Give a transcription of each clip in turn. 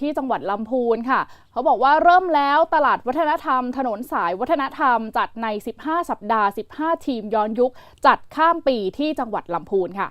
ที่จังหวัดลำพูนค่ะ เขาบอกว่าเริ่มแล้วตลาดวัฒนธรรม ถนนสายวัฒนธรรม จัดใน 15 สัปดาห์ 15 ทีมย้อนยุค จัดข้ามปีที่จังหวัดลำพูนค่ะ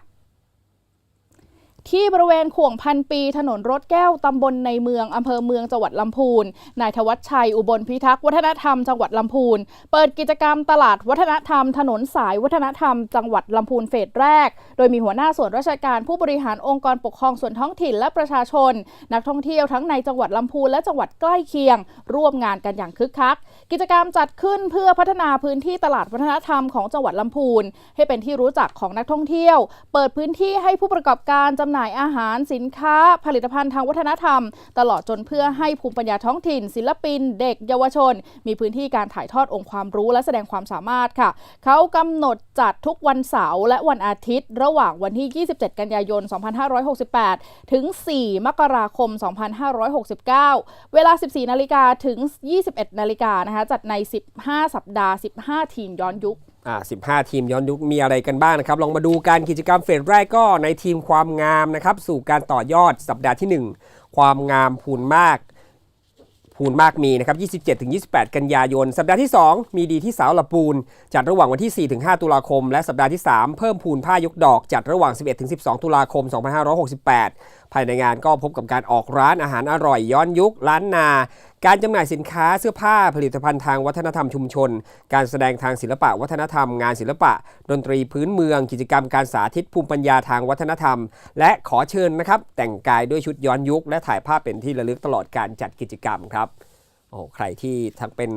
ที่บริเวณข่วงพันปีถนนรถแก้วตำบลในเมืองอำเภอเมืองจังหวัดลำพูน นายธวัชชัยอุบลพิทักษ์วัฒนธรรมจังหวัดลำพูน เปิดกิจกรรมตลาดวัฒนธรรม ถนนสายวัฒนธรรม จังหวัดลำพูนเฟสแรก โดยมีหัวหน้าส่วนราชการผู้บริหารองค์กรปกครองส่วนท้องถิ่นและประชาชน นักท่องเที่ยวทั้งในจังหวัดลำพูนและจังหวัดใกล้เคียง ร่วมงานกันอย่างคึกคัก กิจกรรมจัดขึ้นเพื่อพัฒนาพื้นที่ตลาดวัฒนธรรมของจังหวัดลำพูน ให้เป็นที่รู้จักของนักท่องเที่ยว เปิดพื้นที่ให้ผู้ประกอบการจำหน่ายขายอาหารสินค้า ผลิตภัณฑ์ทางวัฒนธรรม ตลอดจนเพื่อให้ภูมิปัญญาท้องถิ่น ศิลปิน เด็กเยาวชน มีพื้นที่การถ่ายทอดองค์ความรู้และแสดงความสามารถค่ะ เขากำหนดจัดทุกวันเสาร์และวันอาทิตย์ ระหว่างวันที่ 27 กันยายน 2568 ถึง 4 มกราคม 2569 เวลา 14 นาฬิกาถึง 21 นาฬิกานะคะจัดใน 15 สัปดาห์ 15 ทีมย้อนยุค อ่า15 ทีมย้อนยุคมีอะไรกันบ้างนะครับ ลองมาดูการกิจกรรมเฟสแรกก็ในทีมความงามนะครับ สู่การต่อยอดสัปดาห์ที่ 1 ความงามพูนมากพูนมากมีนะครับ 27-28 กันยายน สัปดาห์ที่ 2 มีดีที่สาวละปูน จัดระหว่างวันที่ 4-5 ตุลาคม และสัปดาห์ที่ 3 เพิ่มพูนผ้ายกดอก จัดระหว่าง 11-12 ตุลาคม 2568 ภายในงานก็พบกับการออกร้านอาหารอร่อยย้อนยุคล้านนา การจำหน่ายสินค้าเสื้อผ้าผลิตภัณฑ์ทางวัฒนธรรมชุมชน การแสดงทางศิลปะวัฒนธรรม งานศิลปะ ดนตรีพื้นเมือง กิจกรรมการสาธิตภูมิปัญญาทางวัฒนธรรม และขอเชิญนะครับ แต่งกายด้วยชุดย้อนยุค และถ่ายภาพเป็นที่ระลึกตลอดการจัดกิจกรรมครับโอ้ใครที่ทั้งเป็น